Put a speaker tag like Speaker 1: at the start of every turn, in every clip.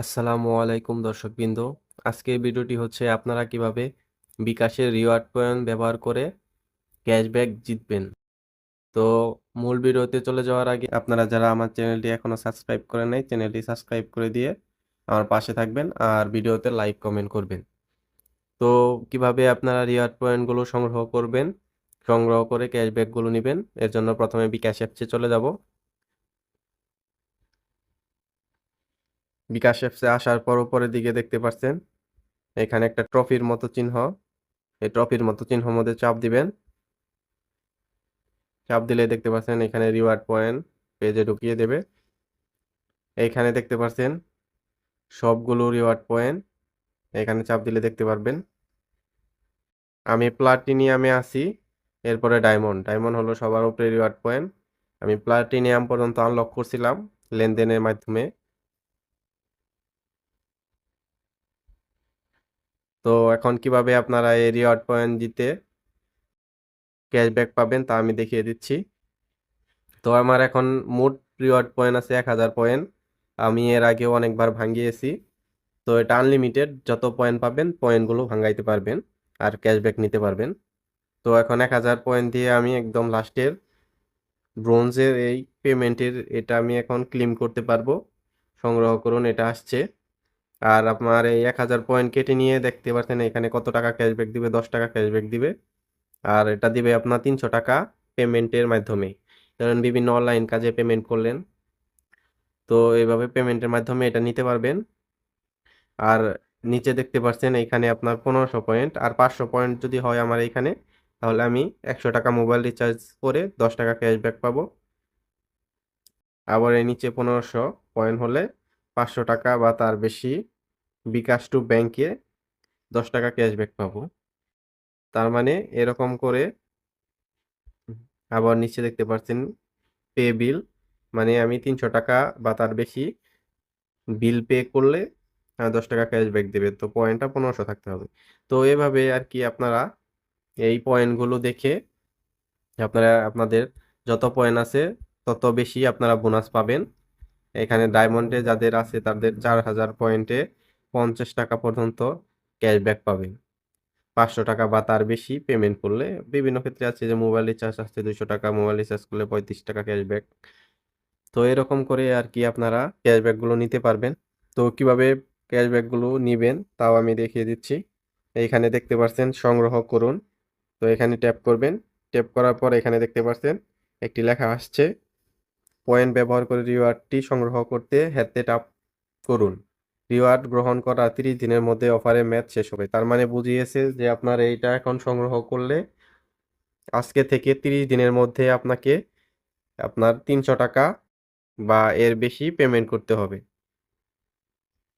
Speaker 1: আসসালামু আলাইকুম দর্শকবৃন্দ। আজকে ভিডিওটি হচ্ছে আপনারা কীভাবে বিকাশের রিওয়ার্ড পয়েন্ট ব্যবহার করে ক্যাশব্যাক জিতবেন। তো মূল ভিডিওতে চলে যাওয়ার আগে আপনারা যারা আমার চ্যানেলটি এখনও সাবস্ক্রাইব করে নাই, চ্যানেলটি সাবস্ক্রাইব করে দিয়ে আমার পাশে থাকবেন আর ভিডিওতে লাইক, কমেন্ট করবেন। তো কীভাবে আপনারা রিওয়ার্ড পয়েন্টগুলো সংগ্রহ করবেন, সংগ্রহ করে ক্যাশব্যাকগুলো নেবেন, এর জন্য প্রথমে বিকাশ অ্যাপসে চলে যাব। বিকাশ অ্যাপসে আসার পর উপরের দিকে দেখতে পাচ্ছেন, এখানে একটা ট্রফির মতো চিহ্ন। এই ট্রফির মতো চিহ্ন মধ্যে চাপ দিবেন। চাপ দিলে দেখতে পাচ্ছেন, এখানে রিওয়ার্ড পয়েন্ট পেজে ঢুকিয়ে দেবে। এইখানে দেখতে পাচ্ছেন, সবগুলো রিওয়ার্ড পয়েন্ট এখানে চাপ দিলে দেখতে পারবেন। আমি প্লাটিনিয়ামে আছি, এরপরে ডায়মন্ড ডায়মন্ড হলো সবার উপরে রিওয়ার্ড পয়েন্ট আমি প্লাটিনিয়াম পর্যন্ত আনলক করছিলাম লেনদেনের মাধ্যমে। তো এখন কীভাবে আপনারা এই রিওয়ার্ড পয়েন্ট জিতে ক্যাশব্যাক পাবেন তা আমি দেখিয়ে দিচ্ছি। তো আমার এখন মোট রিওয়ার্ড পয়েন্ট আছে এক হাজার পয়েন্ট আমি এর আগেও অনেকবার ভাঙিয়েছি। তো এটা আনলিমিটেড যত পয়েন্ট পাবেন পয়েন্টগুলো ভাঙাইতে পারবেন আর ক্যাশব্যাক নিতে পারবেন। তো এখন এক হাজার পয়েন্ট দিয়ে আমি একদম লাস্টের ব্রোঞ্জের এই পেমেন্টের এটা আমি এখন ক্লেম করতে পারব। সংগ্রহ করুন, এটা আসছে। আর আপনার এই এক হাজার পয়েন্ট কেটে নিয়ে দেখতে পাচ্ছেন এখানে কত টাকা ক্যাশব্যাক দিবে, দশ টাকা ক্যাশব্যাক দিবে। আর এটা দিবে আপনার তিনশো টাকা পেমেন্টের মাধ্যমে। ধরেন বিভিন্ন অনলাইন কাজে পেমেন্ট করলেন। তো এইভাবে পেমেন্টের মাধ্যমে এটা নিতে পারবেন। আর নিচে দেখতে পাচ্ছেন এখানে আপনার পনেরোশো পয়েন্ট আর পাঁচশো পয়েন্ট যদি হয় আমার এখানে, তাহলে আমি একশো টাকা মোবাইল রিচার্জ করে দশ টাকা ক্যাশব্যাক পাবো। আবার এই নিচে পনেরোশো পয়েন্ট হলে পাঁচশো টাকা বা তার বেশি বিকাশ টু ব্যাংকে দশ টাকা ক্যাশব্যাক পাবো। তার মানে এরকম করে আবার নিচে দেখতে পাচ্ছেন পে বিল মানে আমি তিনশো টাকা বা তার বেশি বিল পে করলে দশ টাকা ক্যাশব্যাক দেবে। তো পয়েন্টটা পনেরোশো থাকতে হবে। তো এভাবে আর কি আপনারা এই পয়েন্টগুলো দেখে আপনারা, আপনাদের যত পয়েন্ট আছে তত বেশি আপনারা বোনাস পাবেন। এখানে ডায়মন্ডে যাদের আছে তাদের চার হাজার পয়েন্টে পঞ্চাশ টাকা পর্যন্ত ক্যাশব্যাক পাবেন। পাঁচশো টাকা বা তার বেশি পেমেন্ট করলে বিভিন্ন ক্ষেত্রে আছে যে মোবাইল রিচার্জ আসছে দুশো টাকা মোবাইল রিচার্জ করলে পঁয়ত্রিশ টাকা ক্যাশব্যাক তো এরকম করে আর কি আপনারা ক্যাশব্যাকগুলো নিতে পারবেন। তো কীভাবে ক্যাশব্যাকগুলো নেবেন তাও আমি দেখিয়ে দিচ্ছি। এইখানে দেখতে পাচ্ছেন সংগ্রহ করুন। তো এখানে ট্যাপ করবেন। ট্যাপ করার পর এখানে দেখতে পাচ্ছেন একটি লেখা আসছে পয়েন্ট ব্যবহার করে রিওয়ার্ডটি সংগ্রহ করতে হ্যাতে ট্যাপ করুন। রিওয়ার্ড গ্রহণ করা তিরিশ দিনের মধ্যে অফারে ম্যাচ শেষ হবে। তার মানে বুঝিয়েছে যে আপনার এইটা এখন সংগ্রহ করলে আজকে থেকে তিরিশ দিনের মধ্যে আপনাকে আপনার তিনশো টাকা বা এর বেশি পেমেন্ট করতে হবে।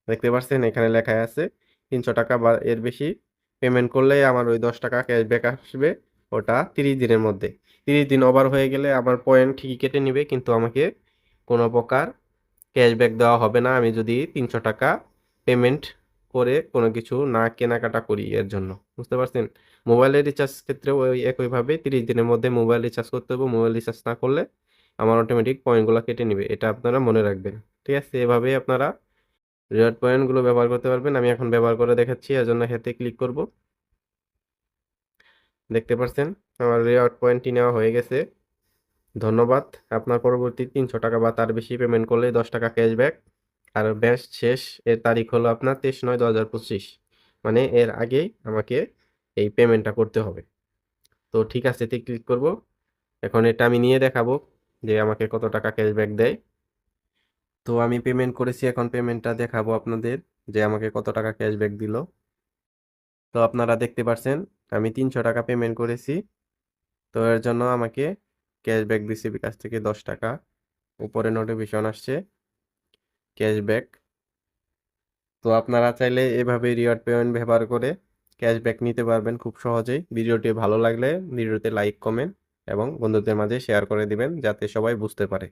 Speaker 1: দেখতে পাচ্ছেন এখানে লেখা আছে, তিনশো টাকা বা এর বেশি পেমেন্ট করলে আমার ওই দশ টাকা ক্যাশব্যাক আসবে ওটা তিরিশ দিনের মধ্যে। তিরিশ দিন ওভার হয়ে গেলে আমার পয়েন্ট ঠিকই কেটে নিবে, কিন্তু আমাকে কোনো প্রকার ক্যাশব্যাক দেওয়া হবে না, আমি যদি তিনশো টাকা পেমেন্ট করে কোনো কিছু না কেনাকাটা করি এর জন্য, বুঝতে পারছেন? মোবাইলের রিচার্জ ক্ষেত্রে ওই একইভাবে তিরিশ দিনের মধ্যে মোবাইল রিচার্জ করতে হবে মোবাইল রিচার্জ না করলে আমার অটোমেটিক পয়েন্টগুলো কেটে নেবে, এটা আপনারা মনে রাখবেন, ঠিক আছে? এভাবেই আপনারা রিওয়ার্ড পয়েন্টগুলো ব্যবহার করতে পারবেন, আমি এখন ব্যবহার করে দেখাচ্ছি, এর জন্য হেতে ক্লিক করব। দেখতে পাচ্ছেন আমার রিওয়ার্ড পয়েন্টটি নেওয়া হয়ে গেছে। ধন্যবাদ। আপনার পরবর্তী তিনশো টাকা বা তার বেশি পেমেন্ট করলে দশ টাকা ক্যাশব্যাক আর ব্যাস শেষ, এর তারিখ হলো আপনার তেইশ নয় দু হাজার পঁচিশ। মানে এর আগেই আমাকে এই পেমেন্টটা করতে হবে। তো ঠিক আছে এতে ক্লিক করব। এখন এটা আমি নিয়ে দেখাবো যে আমাকে কত টাকা ক্যাশব্যাক দেয়। তো আমি পেমেন্ট করেছি, এখন পেমেন্টটা দেখাবো আপনাদের যে আমাকে কত টাকা ক্যাশব্যাক দিল। তো আপনারা দেখতে পাচ্ছেন আমি তিনশো টাকা পেমেন্ট করেছি। তো এর জন্য আমাকে ক্যাশব্যাক দিছে কাছ থেকে দশ টাকা। উপরে নোটিফিকেশন আসছে, ক্যাশব্যাক। তো আপনারা চাইলে এভাবে রিওয়ার্ড পেমেন্ট ব্যবহার করে ক্যাশব্যাক নিতে পারবেন খুব সহজেই। ভিডিওটি ভালো লাগলে ভিডিওতে লাইক কমেন্ট এবং বন্ধুদের মাঝে শেয়ার করে দিবেন, যাতে সবাই বুঝতে পারে।